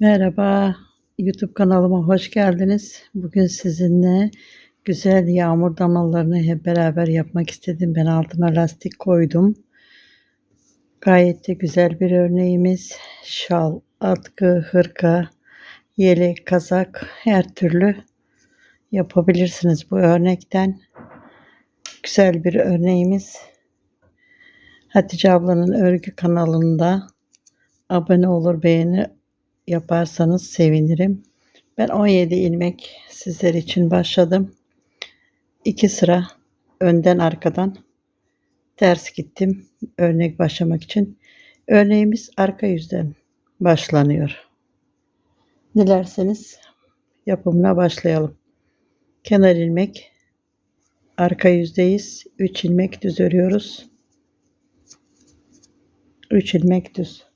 Merhaba, YouTube kanalıma hoş geldiniz. Bugün sizinle güzel yağmur damalarını hep beraber yapmak istedim. Ben altına lastik koydum. Gayet de güzel bir örneğimiz. Şal, atkı, hırka, yelek, kazak her türlü yapabilirsiniz bu örnekten. Güzel bir örneğimiz. Hatice ablanın örgü kanalında abone olur, beğeni yaparsanız sevinirim. Ben 17 ilmek sizler için başladım. 2 sıra önden arkadan ters gittim örnek başlamak için. Örneğimiz arka yüzden başlanıyor. Dilerseniz yapımına başlayalım. Kenar ilmek arka yüzdeyiz. 3 ilmek düz örüyoruz. 3 ilmek düz.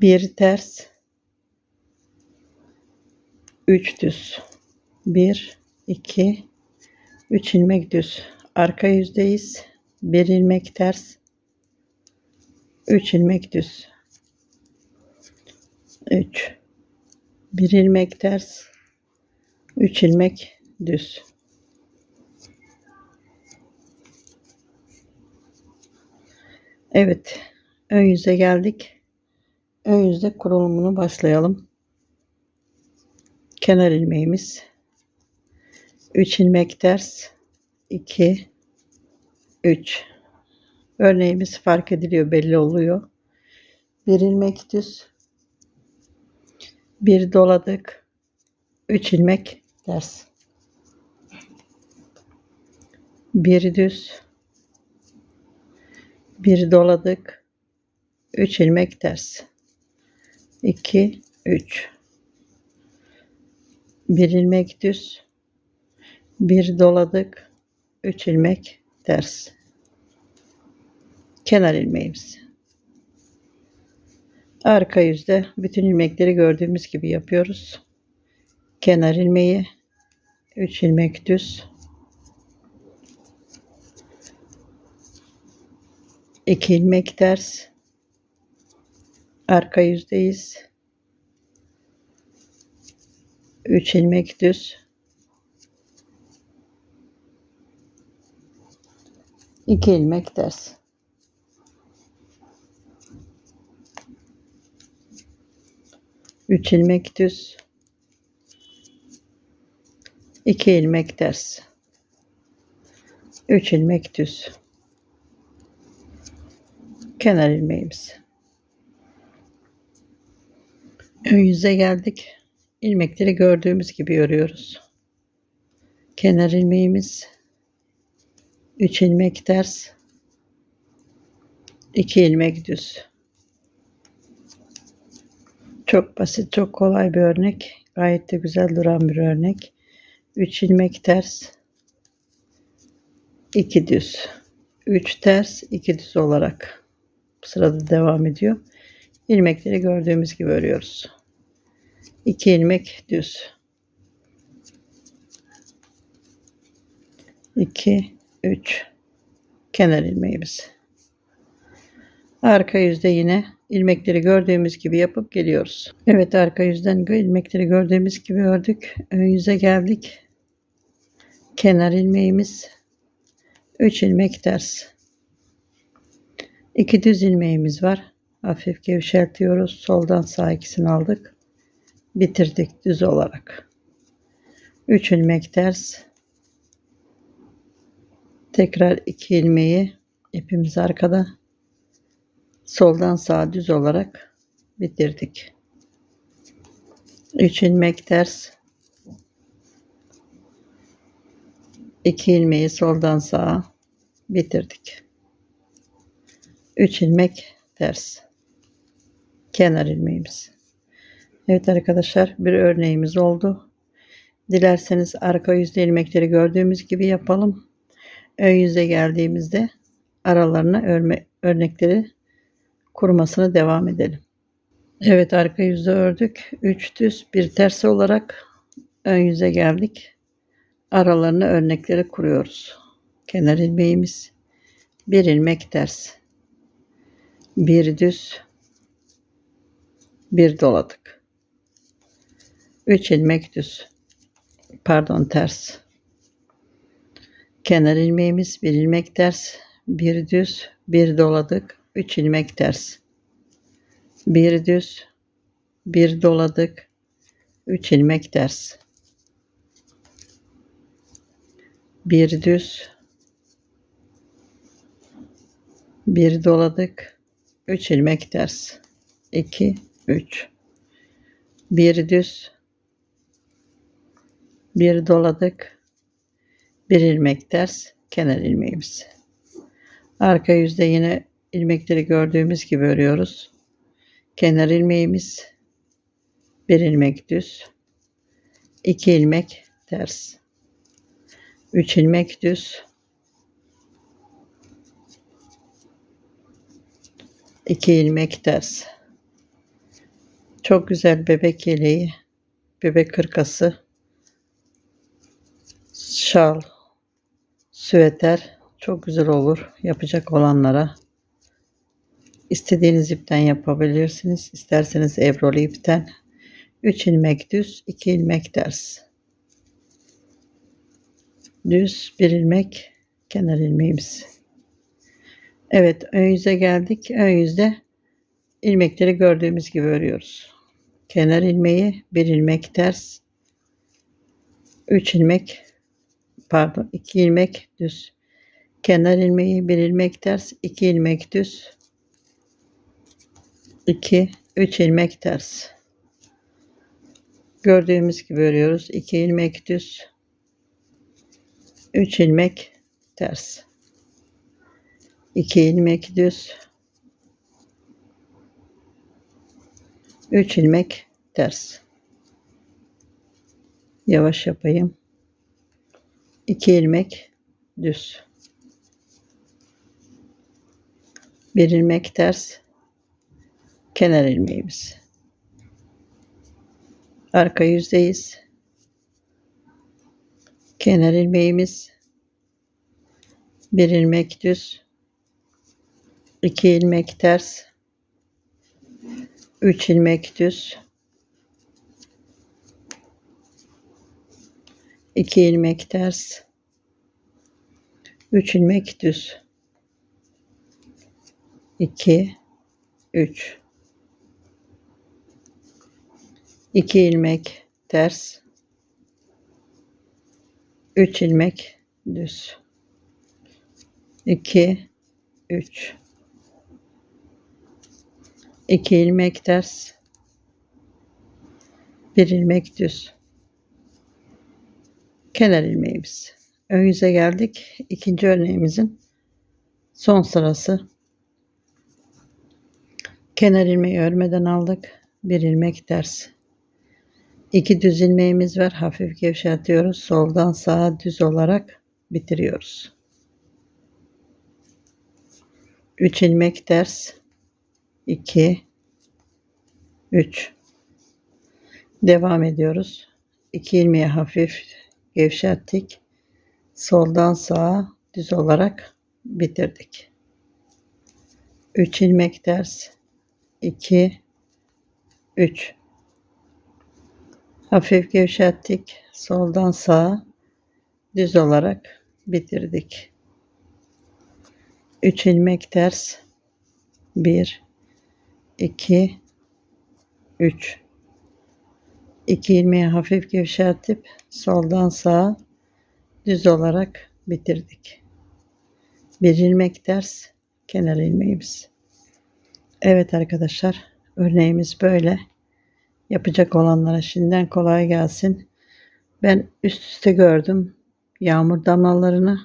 Bir ters. Üç düz. Bir, iki, üç ilmek düz. Arka yüzdeyiz. Bir ilmek ters. Üç ilmek düz. Üç. Bir ilmek ters. Üç ilmek düz. Evet. Ön yüze geldik. Ön yüzde kurulumunu başlayalım. Kenar ilmeğimiz. 3 ilmek ters. 2 3 örneğimiz fark ediliyor belli oluyor. Bir ilmek düz. Bir doladık. 3 ilmek ters. Bir düz. Bir doladık. 3 ilmek ters 2 3 bir ilmek düz. Bir doladık. 3 ilmek ters. Kenar ilmeğimiz. Arka yüzde bütün ilmekleri gördüğümüz gibi yapıyoruz. Kenar ilmeği. 3 ilmek düz. 2 ilmek ters arka yüzdeyiz. 3 ilmek düz. 2 ilmek ters. Üç ilmek düz. 2 ilmek ters. 3 ilmek düz. Kenar ilmeğimiz. Ön yüze geldik. İlmekleri gördüğümüz gibi örüyoruz. Kenar ilmeğimiz 3 ilmek ters 2 ilmek düz. Çok basit, çok kolay bir örnek. Gayet de güzel duran bir örnek. 3 ilmek ters 2 düz. 3 ters 2 düz olarak sırada devam ediyor. İlmekleri gördüğümüz gibi örüyoruz. 2 ilmek düz. 2 3 kenar ilmeğimiz. Arka yüzde yine ilmekleri gördüğümüz gibi yapıp geliyoruz. Evet arka yüzden ilmekleri gördüğümüz gibi ördük. Ön yüze geldik. Kenar ilmeğimiz 3 ilmek ters. 2 düz ilmeğimiz var. Hafif gevşeltiyoruz. Soldan sağ ikisini aldık. Bitirdik düz olarak. 3 ilmek ters. Tekrar 2 ilmeği ipimiz arkada. Soldan sağa düz olarak bitirdik. 3 ilmek ters. 2 ilmeği soldan sağa bitirdik. 3 ilmek ters kenar ilmeğimiz. Evet arkadaşlar bir örneğimiz oldu. Dilerseniz arka yüzde ilmekleri gördüğümüz gibi yapalım. Ön yüze geldiğimizde aralarına örme, örnekleri kurmasına devam edelim. Evet arka yüzde ördük. 3 düz bir ters olarak ön yüze geldik. Aralarına örnekleri kuruyoruz. Kenar ilmeğimiz bir ilmek ters. Bir düz Bir doladık. 3 ilmek düz. Pardon ters. Kenar ilmeğimiz bir ilmek ters, bir düz, bir doladık, 3 ilmek ters. Bir düz, bir doladık, 3 ilmek ters. Bir düz, bir doladık, 3 ilmek ters. 2 3 bir düz, bir doladık, bir ilmek ters, kenar ilmeğimiz. Arka yüzde yine ilmekleri gördüğümüz gibi örüyoruz. Kenar ilmeğimiz, bir ilmek düz, iki ilmek ters, üç ilmek düz, iki ilmek ters. Çok güzel bebek yeleği, bebek kırkası, şal, süveter çok güzel olur yapacak olanlara. İstediğiniz ipten yapabilirsiniz. İsterseniz ebrolu ipten. 3 ilmek düz, 2 ilmek ters. Düz bir ilmek kenar ilmeğimiz. Evet ön yüze geldik. Ön yüzde ilmekleri gördüğümüz gibi örüyoruz. Kenar ilmeği bir ilmek ters. 3 ilmek pardon 2 ilmek düz. Kenar ilmeği bir ilmek ters, 2 ilmek düz. 2 3 ilmek ters. Gördüğümüz gibi örüyoruz. 2 ilmek düz. 3 ilmek ters. 2 ilmek düz. 3 ilmek ters. Yavaş yapayım. 2 ilmek düz. Bir ilmek ters. Kenar ilmeğimiz. Arka yüzdeyiz. Kenar ilmeğimiz. Bir ilmek düz. 2 ilmek ters. 3 ilmek düz. 2 ilmek ters. 3 ilmek düz. 2 3 2 ilmek ters. 3 ilmek düz. 2 3 2 ilmek ters. 1 ilmek düz. Kenar ilmeğimiz. Ön yüze geldik. İkinci örneğimizin son sırası. Kenar ilmeği örmeden aldık. Bir ilmek ters. İki düz ilmeğimiz var. Hafif gevşetiyoruz. Soldan sağa düz olarak bitiriyoruz. 3 ilmek ters. 2 3 Devam ediyoruz. 2 ilmeği hafif gevşettik. Soldan sağa düz olarak bitirdik. 3 ilmek ters. 2 3 Hafif gevşettik. Soldan sağa düz olarak bitirdik. 3 ilmek ters. 1 2 3 2 ilmeği hafif gevşetip soldan sağa düz olarak bitirdik. Bir ilmek ters kenar ilmeğimiz. Evet arkadaşlar örneğimiz böyle. Yapacak olanlara şimdiden kolay gelsin. Ben üst üste gördüm yağmur damlalarını.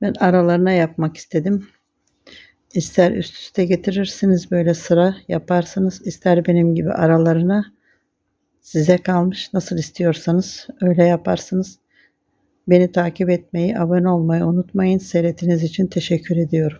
Ben aralarına yapmak istedim. İster üst üste getirirsiniz böyle sıra yaparsınız. ister benim gibi aralarına size kalmış. Nasıl istiyorsanız öyle yaparsınız. Beni takip etmeyi, abone olmayı unutmayın. Seyrettiğiniz için teşekkür ediyorum.